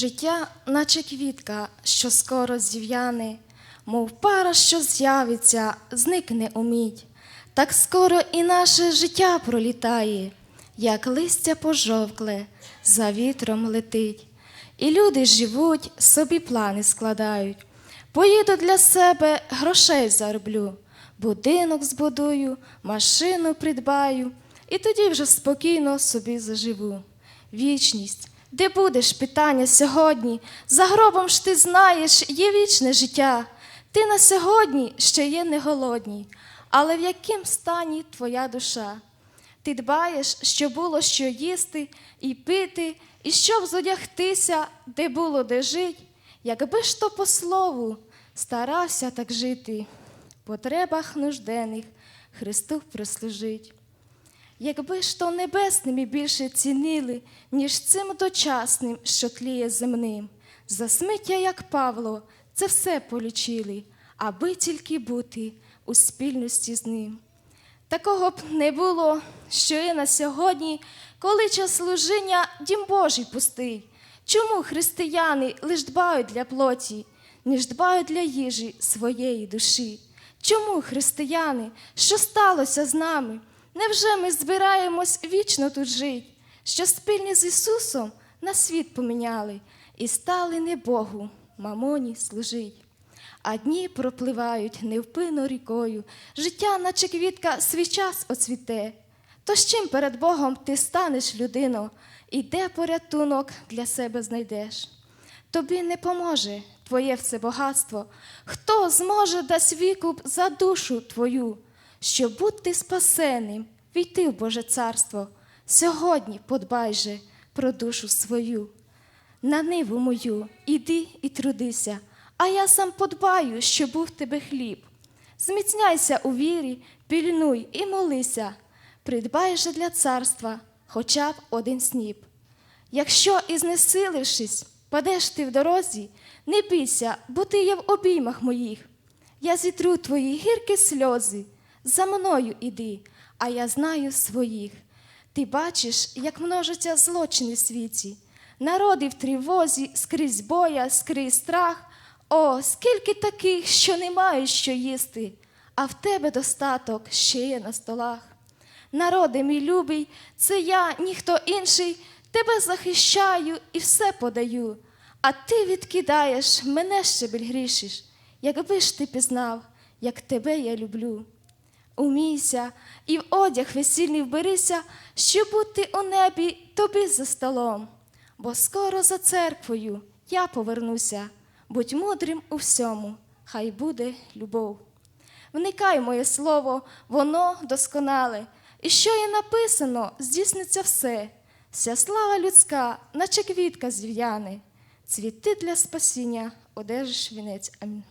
Життя, наче квітка, що скоро зів'яне, мов пара, що з'явиться, зникне умідь. Так скоро і наше життя пролітає, як листя пожовкле, за вітром летить. І люди живуть, собі плани складають. Поїду для себе, грошей зароблю, будинок збудую, машину придбаю, і тоді вже спокійно собі заживу. Вічність, де будеш питання сьогодні? За гробом ж ти знаєш, є вічне життя. Ти на сьогодні ще є не голодній, але в яким стані твоя душа? Ти дбаєш, що було що їсти і пити, і щоб зодягтися, де було де жить, якби ж то по слову старався так жити, потребах нужденних Христу прислужить. Якби ж то небесними більше цінили, ніж цим дочасним, що тліє земним. За смиття, як Павло, це все полічили, аби тільки бути у спільності з ним. Такого б не було, що і на сьогодні, коли час служіння дім Божий пустий. Чому християни лиш дбають для плоті, ніж дбають для їжі своєї душі? Чому християни, що сталося з нами? Невже ми збираємось вічно тут жить, що спільні з Ісусом на світ поміняли і стали не Богу, мамоні служить? А дні пропливають невпинно рікою, життя, наче квітка, свій час оцвіте. То з чим перед Богом ти станеш, людино, і де порятунок для себе знайдеш? Тобі не поможе твоє все багатство, хто зможе дасть вікуп за душу твою, щоб бути спасеним, війти в Боже царство. Сьогодні подбай же про душу свою. На ниву мою іди і трудися, а я сам подбаю, що був тебе хліб. Зміцняйся у вірі, пільнуй і молися, придбай же для царства хоча б один сніп. Якщо і знесилившись, падеш ти в дорозі, не бійся, бо ти є в обіймах моїх. Я зітру твої гіркі сльози, за мною іди, а я знаю своїх. Ти бачиш, як множаться злочини в світі, народи в тривозі, скрізь боя, скрізь страх. О, скільки таких, що не мають що їсти, а в тебе достаток ще є на столах. Народи, мій любий, це я, ніхто інший, тебе захищаю і все подаю, а ти відкидаєш, мене ще біль якби ж ти пізнав, як тебе я люблю. Умійся і в одяг весільний вберися, щоб бути у небі тобі за столом, бо скоро за церквою я повернуся, будь мудрим у всьому, хай буде любов. Вникай моє слово, воно досконале, і що є написано, здійсниться все. Вся слава людська, наче квітка зв'яне, цвіти для спасіння, одержиш вінець. Амінь.